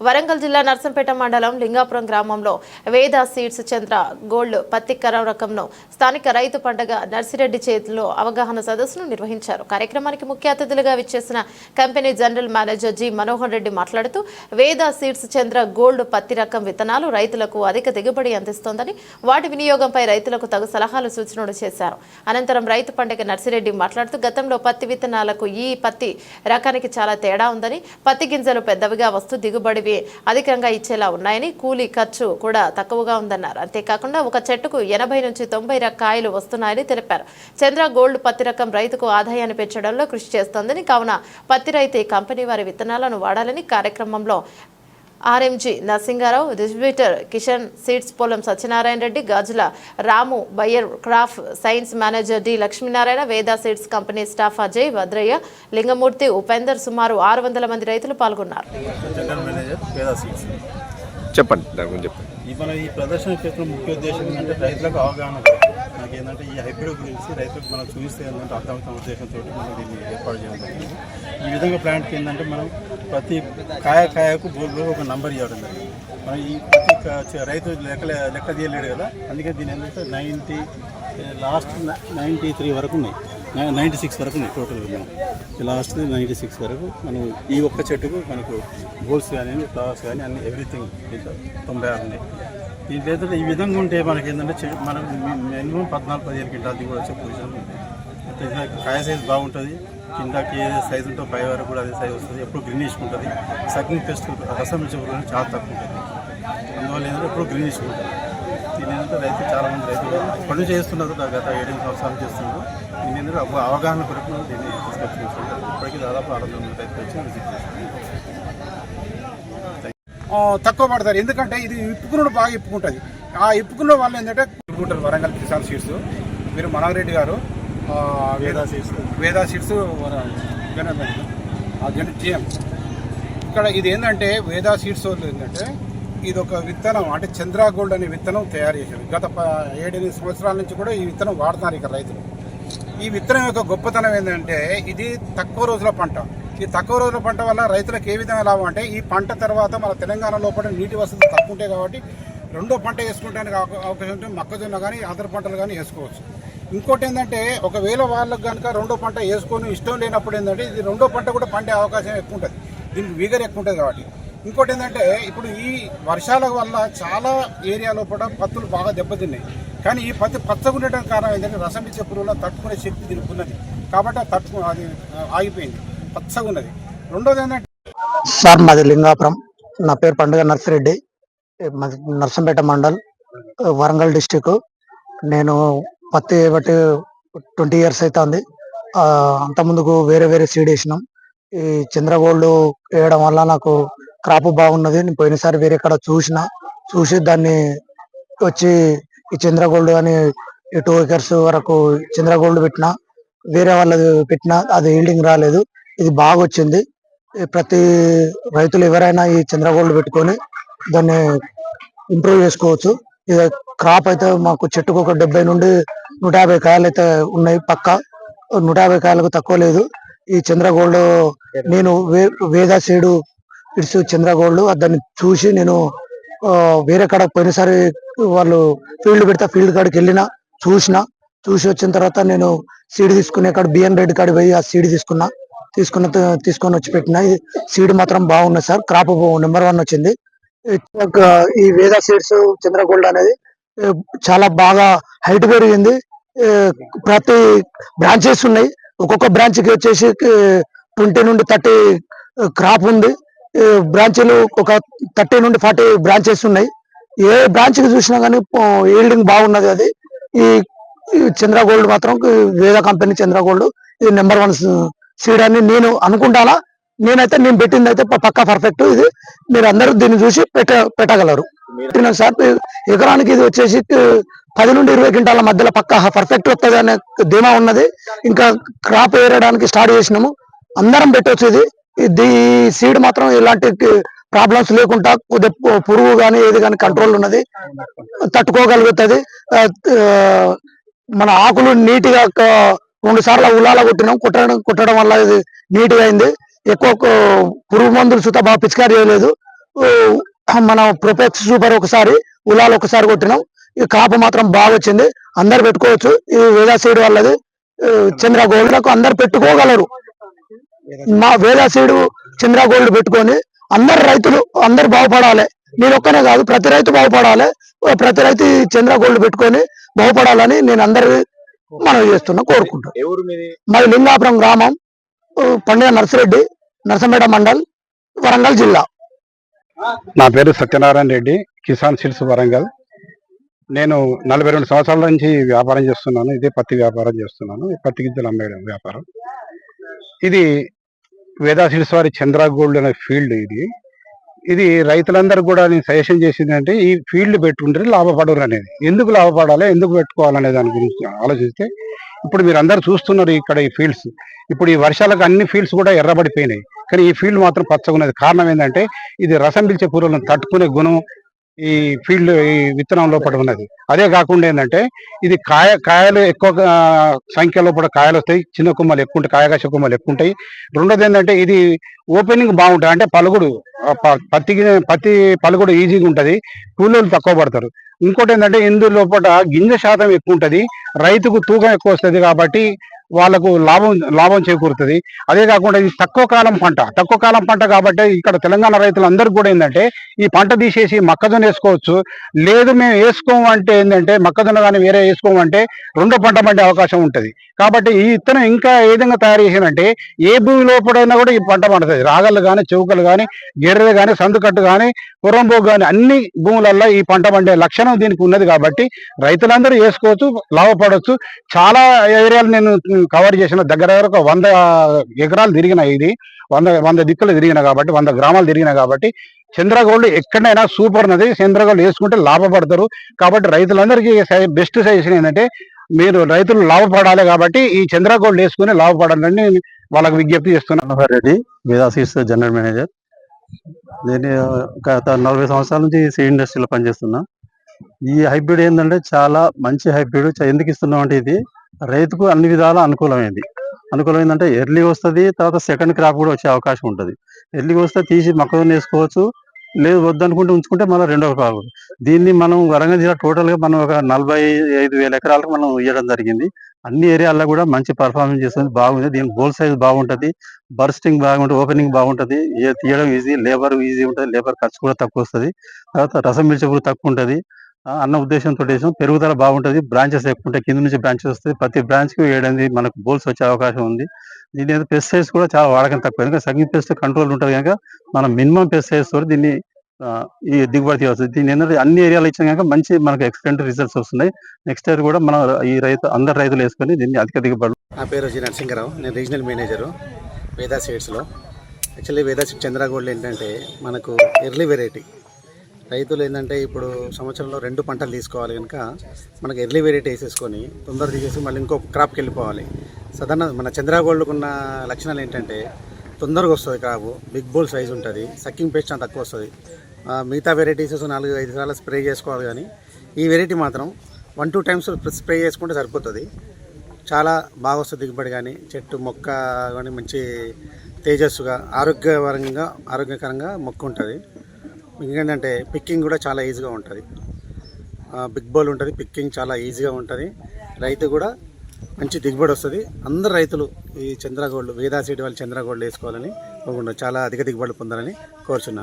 వరంగల్ జిల్లా నర్సంపేట మండలం లింగాపురం గ్రామంలో వేద సీడ్స్ చంద్ర గోల్డ్ పత్తి కరం రకంను స్థానిక రైతు పండగ నర్సిరెడ్డి చేతిలో అవగాహన సదస్సును నిర్వహించారు. కార్యక్రమానికి ముఖ్య అతిథులుగా విచ్చేసిన company general manager G Manohar Reddy మాట్లాడుతూ వేద సీడ్స్ చంద్ర గోల్డ్ పత్తి రకం విత్తనాలు రైతులకు అధిక దిగుబడి అందిస్తోందని వాటి వినియోగంపై రైతులకు తగు సలహాలు సూచనలు చేశారు. అనంతరం రైతు పండగ నర్సిరెడ్డి మాట్లాడుతూ గతంలో పత్తి విత్తనాలకు ఈ పత్తి రకానికి చాలా తేడా ఉందని పత్తి గింజలు పెద్దవిగా వస్తూ దిగుబడివి అధికంగా ఇచ్చేలా ఉన్నాయని కూలీ ఖర్చు కూడా తక్కువగా ఉందన్నారు. అంతేకాకుండా ఒక చెట్టుకు ఎనభై నుంచి తొంభై రకాయలు కాయలు వస్తున్నాయని తెలిపారు. చంద్ర గోల్డ్ పత్తి రకం రైతుకు ఆదాయాన్ని పెంచడంలో కృషి చేస్తోందని కావున పత్తి రైతు కంపెనీ వారి విత్తనాలను వాడాలని కార్యక్రమంలో RMG Narasinga Rao distributor Kishan seeds Polam Satyanarayana Reddy Gajula Ramu Bayer crop science manager D Lakshminarayana Veda seeds company staff Ajay Bhadraiah Lingamurthy Upender సుమారు ఆరు వందల మంది రైతులు పాల్గొన్నారు. General manager Veda seeds. చెప్పండి ఈ ప్రదర్శన చేసిన ముఖ్య ఉద్దేశం ఏంటంటే రైతులకు అవగాహన నాకు ఏంటంటే ఈ హైబ్రిడ్ గురించి రైతులకు మనం చూపిస్తే ఏంటంటే అర్థమవుతున్న ఉద్దేశంతో మనం దీన్ని ఏర్పాటు చేయడం జరిగింది. ఈ విధంగా ప్లాంట్కి ఏంటంటే మనం ప్రతి కాయ కాయకు బోర్డులో ఒక నంబర్ ఇవ్వడం జరిగింది. మనం ఈ ప్రతి రైతు లెక్క లెక్క తీయలేడు కదా? అందుకే దీని ఏంటంటే నైంటీ లాస్ట్ నైంటీ త్రీ వరకు ఉన్నాయి. నైంటీ సిక్స్ వరకు ఉన్నాయి టోటల్ మనం. లాస్ట్ నైంటీ సిక్స్ వరకు మనం ఈ ఒక్క చెట్టుకు మనకు గోల్స్ కానీ ఫ్లవర్స్ కానీ అన్ని ఎవ్రీథింగ్ తొంభై ఆరు ఉన్నాయి. దీంట్లో ఏంటంటే ఈ విధంగా ఉంటే మనకి ఏంటంటే చె- మనం మినిమం పద్నాలుగు పదిహేను అది దిగుబడి వచ్చే పొజిషన్ ఉంటుంది అయితే కాయ సైజ్ బాగుంటుంది. కిందకి ఏ సైజ్ ఉంటుందో పై వరకు కూడా అదే సైజ్ వస్తుంది. ఎప్పుడు గ్రీనిష్ ఉంటుంది. సకింగ్ టెస్ట్ రసం ఇచ్చే చాలా తక్కువ ఉంటుంది. అందువల్ల ఏంటంటే ఎప్పుడు గ్రీనిష్ ఉంటుంది. దీని ఏంటంటే రైతు చాలామంది రైతులు పనులు చేస్తున్నారు. గత ఏడెనిమిది సంవత్సరాలు చేస్తున్నారు. దీని ఏంటంటే అవగాహన కొరకు దీన్ని తీసుకొచ్చి చూస్తున్నారు ఇప్పటికీ దాదాపు ఆరు వందల మంది రైతులు వచ్చి విజిట్ చేస్తున్నారు. తక్కువ పడతారు. ఎందుకంటే ఇది ఇప్పుకున్నాడు బాగా ఇప్పుకుంటుంది. ఆ ఇప్పుకున్న వాళ్ళు ఏంటంటే ఇప్పుకుంటారు వరంగల్ కిసాన్ సీడ్స్. మీరు మనోహర్ రెడ్డి గారు Veda seeds. Veda seeds GM. ఇక్కడ ఇది ఏంటంటే వేదా సీడ్స్ వాళ్ళు ఏంటంటే ఇది ఒక విత్తనం అంటే చంద్ర గోల్డ్ అనే విత్తనం తయారు చేశారు. గత ఏడెనిమిది సంవత్సరాల నుంచి కూడా ఈ విత్తనం వాడుతున్నారు ఇక్కడ రైతులు. ఈ విత్తనం యొక్క గొప్పతనం ఏంటంటే ఇది తక్కువ రోజుల పంట. ఈ తక్కువ రోజుల పంట వల్ల రైతులకు ఏ విధంగా లాభం? అంటే ఈ పంట తర్వాత మన తెలంగాణ లోపల నీటి వసతి తక్కువ ఉంటాయి కాబట్టి రెండో పంట వేసుకుంటానికి అవకాశం ఉంటే మొక్కజొన్న కానీ అదర పంటలు కానీ వేసుకోవచ్చు. ఇంకోటి ఏంటంటే ఒకవేళ వాళ్ళకి కనుక రెండో పంట వేసుకొని ఇష్టం లేనప్పుడు ఏంటంటే ఇది రెండో పంట కూడా పండే అవకాశం ఎక్కువ ఉంటుంది. దీనికి వీగర్ ఎక్కువ ఉంటుంది కాబట్టి. ఇంకోటి ఏంటంటే ఇప్పుడు ఈ వర్షాల వల్ల చాలా ఏరియాలో కూడా పత్తులు బాగా దెబ్బతిన్నాయి. కానీ ఈ పత్తి పచ్చగా కారణం ఏంటంటే రసం ఇచ్చే పురుగుల తట్టుకునే శక్తి దీనికి ఉన్నది. కాబట్టి అది తట్టుకు అది ఆగిపోయింది. పచ్చగా ఉన్నది. రెండోది ఏంటంటే సార్ మాది లింగాపురం. నా పేరు పండుగ నర్సిరెడ్డి. మాది నర్సంపేట మండల్ వరంగల్ డిస్టిక్ నేను పత్తి బట్టి ట్వంటీ ఇయర్స్ అవుతుంది అంత ముందుకు వేరే వేరే సీడ్ వేసినాం. ఈ చంద్రగోల్డ్ వేయడం వల్ల నాకు క్రాప్ బాగున్నది. నేను పోయినసారి వేరే కాడ చూసిన చూసి దాన్ని వచ్చి ఈ చంద్రగోల్డ్ అని ఈ టూ ఎకర్స్ వరకు చంద్రగోల్డ్ పెట్టిన వేరే వాళ్ళది పెట్టిన అది హీల్డింగ్ రాలేదు. ఇది బాగా వచ్చింది ప్రతి రైతులు ఎవరైనా ఈ చంద్రగోల్డ్ పెట్టుకొని దాన్ని ఇంప్రూవ్ చేసుకోవచ్చు. ఇది క్రాప్ అయితే మాకు చెట్టుకు ఒక డెబ్బై నుండి నూట యాభై కాయలు అయితే ఉన్నాయి పక్క. నూట యాభై కాయలకు తక్కువ లేదు. ఈ చంద్రగోల్డ్ నేను వే- వేదా సీడు ఇట్స్ చంద్రగోల్డ్ దాన్ని చూసి నేను వేరే కాడ పోయినసారి వాళ్ళు ఫీల్డ్ పెడితే ఫీల్డ్ కాడికి వెళ్ళిన చూసిన చూసి వచ్చిన తర్వాత నేను సీడ్ తీసుకునే కాడ బిఎన్ రెడ్డి కాడ పోయి ఆ సీడ్ తీసుకున్నా. తీసుకున్న తీసుకొని వచ్చి పెట్టిన. ఇది సీడ్ మాత్రం బాగున్నది సార్. క్రాప్ నెంబర్ వన్ వచ్చింది. ఈ- వేద సీడ్స్ చంద్రగోల్డ్ అనేది చాలా బాగా హైట్ పెరిగింది. ప్రతి బ్రాంచెస్ ఉన్నాయి. ఒక్కొక్క బ్రాంచ్కి వచ్చేసి ట్వంటీ నుండి థర్టీ క్రాప్ ఉంది. ఈ బ్రాంచీలు ఒక థర్టీ నుండి ఫార్టీ బ్రాంచెస్ ఉన్నాయి. ఏ బ్రాంచ్కి చూసినా కానీ ఈల్డింగ్ బాగున్నది అది. ఈ చంద్ర చంద్రగోల్డ్ మాత్రం వేద కంపెనీ చంద్రగోల్డ్ ఇది నెంబర్ వన్ సీడ్ అని నేను అనుకుంటానా? నేనైతే నేను పెట్టింది అయితే పక్కా పర్ఫెక్ట్ ఇది మీరు అందరూ దీన్ని చూసి పెట్ట పెట్టగలరు. పెట్టిన సార్ ఎకరానికి ఇది వచ్చేసి పది నుండి ఇరవై క్వింటాల మధ్యలో పక్క పర్ఫెక్ట్ వస్తుంది అనే ధీమా ఉన్నది. ఇంకా క్రాప్ ఏరడానికి స్టార్ట్ చేసినాము. అందరం పెట్టవచ్చు ఇది. ఇది సీడ్ మాత్రం ఎలాంటి ప్రాబ్లమ్స్ లేకుండా కొద్దిగా పురుగు కానీ ఏది కానీ కంట్రోల్ ఉన్నది. తట్టుకోగలుగుతుంది. మన ఆకులు నీటిగా రెండు సార్లు ఉల్లాల కొట్టినాం కుట్టడం కుట్టడం వల్ల ఇది నీట్గా అయింది. ఎక్కువ పురుగు మందులు సుత బాగా పిచికారి చేయలేదు. మనం ప్రొపెక్స్ సూపర్ ఒకసారి ఉలాలు ఒకసారి కొట్టినాం. ఈ కాపు మాత్రం బాగా వచ్చింది. అందరు పెట్టుకోవచ్చు. ఈ వేదా సీడ్ వాళ్ళది చంద్ర గోల్డ్ నాకు అందరు పెట్టుకోగలరు. మా వేదా సీడ్ చంద్ర గోల్డ్ పెట్టుకొని అందరు రైతులు అందరు బాగుపడాలి. నేను ఒక్కనే కాదు ప్రతి రైతు బాగుపడాలి. ప్రతి రైతు చంద్ర గోల్డ్ పెట్టుకొని బాగుపడాలని నేను అందరి మనం చేస్తున్నా మీది? మాది లింగాపురం గ్రామం. పండుగ నర్సిరెడ్డి నరసంపేట మండల్ వరంగల్ జిల్లా. నా పేరు సత్యనారాయణ రెడ్డి కిసాన్ సిల్స్ వరంగల్. నేను నలభై రెండు సంవత్సరాల నుంచి వ్యాపారం చేస్తున్నాను. ఇదే పత్తి వ్యాపారం చేస్తున్నాను. ఈ పత్తి గింజలు అమ్మేయడం వ్యాపారం. ఇది వేదా సిల్స్ వారి చంద్ర గోల్డ్ అనే ఫీల్డ్ ఇది. ఇది రైతులందరూ కూడా నేను సజెషన్ చేసింది అంటే ఈ ఫీల్డ్ పెట్టుకుంటే లాభపడరు అనేది. ఎందుకు లాభపడాలి ఎందుకు పెట్టుకోవాలనే దాని గురించి ఆలోచిస్తే ఇప్పుడు మీరు అందరు చూస్తున్నారు ఇక్కడ ఈ ఫీల్డ్స్ ఇప్పుడు ఈ వర్షాలకు అన్ని ఫీల్డ్స్ కూడా ఎర్రబడిపోయినాయి. కానీ ఈ ఫీల్డ్ మాత్రం పచ్చగా ఉన్నది కారణం ఏంటంటే ఇది రసం పిలిచే పురుగులను తట్టుకునే గుణం ఈ ఫీల్డ్ ఈ విత్తనం లోపల ఉన్నది. అదే కాకుండా ఏంటంటే ఇది కాయ కాయలు ఎక్కువ సంఖ్యలో కూడా కాయలు వస్తాయి. చిన్న కొమ్మలు ఎక్కువ ఉంటాయి కాయకాశ కొమ్మలు ఎక్కువ ఉంటాయి. రెండోది ఏంటంటే ఇది ఓపెనింగ్ బాగుంటుంది. అంటే పలుగుడు పత్తికి ప- పత్తి పలుకుడు పత్తి ఈజీగా ఉంటుంది. కూలీలు తక్కువ పడతారు. ఇంకోటి ఏంటంటే ఇందు లోపల గింజ శాతం ఎక్కువ ఉంటుంది. రైతుకు తూకం ఎక్కువ వస్తుంది కాబట్టి వాళ్ళకు లాభం లాభం చేకూరుతుంది. అదే కాకుండా ఇది తక్కువ కాలం పంట. తక్కువ కాలం పంట కాబట్టి ఇక్కడ తెలంగాణ రైతులందరికీ కూడా ఏంటంటే ఈ పంట తీసేసి మొక్కజొన్న వేసుకోవచ్చు. లేదు మేము వేసుకోమంటే ఏంటంటే మొక్కజొన్న కానీ వేరే వేసుకోమంటే రెండో పంట పండే అవకాశం ఉంటుంది. కాబట్టి ఈ విత్తనం ఇంకా ఏ విధంగా తయారు చేసిందంటే ఏ భూమి లోపడైనా కూడా ఈ పంట పండుతుంది. రాగళ్ళు కానీ చౌకలు కానీ గెర్రెలు కానీ సందుకట్టు కానీ పురంబోగు కానీ అన్ని భూములల్లో ఈ పంట పండే లక్షణం దీనికి ఉన్నది కాబట్టి రైతులందరూ వేసుకోవచ్చు లాభపడవచ్చు. చాలా ఏరియాలు నేను కవర్ చేసిన దగ్గర దగ్గర ఒక వంద ఎకరాలు తిరిగిన ఇది. వంద వంద దిక్కులు తిరిగిన కాబట్టి వంద గ్రామాలు తిరిగిన కాబట్టి చంద్రగోల్డ్ ఎక్కడైనా సూపర్ ఉన్నది చంద్రగోల్డ్ వేసుకుంటే లాభపడతారు. కాబట్టి రైతులందరికీ బెస్ట్ సజెషన్ ఏంటంటే మీరు రైతులు లాభపడాలి కాబట్టి ఈ చంద్రగోల్డ్ వేసుకుని లాభపడాలని వాళ్ళకి విజ్ఞప్తి చేస్తున్నాను రెడ్డి వేదా జనరల్ మేనేజర్. నేను గత నలభై సంవత్సరాల నుంచి సీ ఇండస్ట్రీలో పనిచేస్తున్నా. ఈ హైబ్రిడ్ ఏంటంటే చాలా మంచి హైబ్రిడ్ ఎందుకు ఇస్తున్నాం అంటే ఇది రైతుకు అన్ని విధాలా అనుకూలమైంది. అనుకూలమైందంటే ఎర్లీ వస్తుంది తర్వాత సెకండ్ క్రాప్ కూడా వచ్చే అవకాశం ఉంటుంది. ఎర్లీ వస్తే తీసి మొక్కజొన్న వేసుకోవచ్చు లేదు వద్దనుకుంటే ఉంచుకుంటే మళ్ళీ రెండో క్రాప్ దీన్ని మనం వరంగల్ జిల్లా టోటల్గా మనం ఒక నలభై ఐదు వేల ఎకరాలకు మనం ఇవ్వడం జరిగింది. అన్ని ఏరియాల్లో కూడా మంచి పర్ఫార్మెన్స్ చేస్తుంది బాగుంది. దీని గోల్ సైజ్ బాగుంటది బర్స్టింగ్ బాగుంటుంది ఓపెనింగ్ బాగుంటది. తీయడం ఈజీ లేబర్ ఈజీ ఉంటుంది లేబర్ ఖర్చు కూడా తక్కువ వస్తుంది. తర్వాత రసం మిర్చి కూడా తక్కువ ఉంటది. అన్న ఉద్దేశంతో వేసాం. పెరుగుదల బాగుంటది బ్రాంచెస్ ఎక్కువ ఉంటాయి. కింద నుంచి బ్రాంచెస్ వస్తుంది ప్రతి బ్రాంచ్కి మనకు బోల్స్ వచ్చే అవకాశం ఉంది. దీని పెస్టిసైడ్స్ కూడా చాలా వాడకం తక్కువ. ఎందుకంటే సగ్గి పెస్ట్ కంట్రోల్ ఉంటుంది కనుక మనం మినిమం పెస్టిసైడ్స్ తోటి దీన్ని ఈ దిగుబడి వస్తుంది దీని ఏంటంటే అన్ని ఏరియాలు ఇచ్చిన కనుక మంచి మనకు ఎక్సలెంట్ రిజల్ట్స్ వస్తున్నాయి. నెక్స్ట్ ఇయర్ కూడా మనం ఈ రైతు అందరు రైతులు వేసుకొని దీన్ని అధిక దిగుబడి నా పేరు జి నరసింహరావు నేను రీజనల్ మేనేజరు వేదా సీడ్స్లో. యాక్చువల్లీ వేదా సీడ్ చంద్రగోల్డ్ ఏంటంటే మనకు ఎర్లీ వెరైటీ. రైతులు ఏంటంటే ఇప్పుడు సంవత్సరంలో రెండు పంటలు తీసుకోవాలి కనుక మనకు ఎర్లీ వెరైటీ వేసేసుకొని తొందర తీసేసి మళ్ళీ ఇంకో క్రాప్కి వెళ్ళిపోవాలి. సాధారణ మన చంద్రగోల్డ్కు ఉన్న లక్షణాలు ఏంటంటే తొందరగా వస్తుంది క్రాపు బిగ్ బోల్ సైజ్ ఉంటుంది సక్కింగ్ పేస్ట్ అంత తక్కువ వస్తుంది. మిగతా వెరైటీస్ నాలుగు ఐదు సార్లు స్ప్రే చేసుకోవాలి కానీ ఈ వెరైటీ మాత్రం వన్ టూ టైమ్స్ స్ప్రే చేసుకుంటే సరిపోతుంది. చాలా బాగా వస్తుంది దిగుబడి కానీ చెట్టు మొక్క కానీ మంచి తేజస్సుగా ఆరోగ్యపరంగా ఆరోగ్యకరంగా మొక్క ఉంటుంది ఇంకేంటంటే పిక్కింగ్ కూడా చాలా ఈజీగా ఉంటుంది. బిగ్ బౌల్ ఉంటుంది పిక్కింగ్ చాలా ఈజీగా ఉంటుంది. రైతు కూడా మంచి దిగుబడి వస్తుంది. అందరు రైతులు ఈ చంద్రగోళ్ళు వేదా సీడ్ వాళ్ళు చంద్రగోళ్ళు వేసుకోవాలని కోరుకుంటున్నారు. చాలా అధిక దిగుబడి పొందాలని కోరుచున్నాను.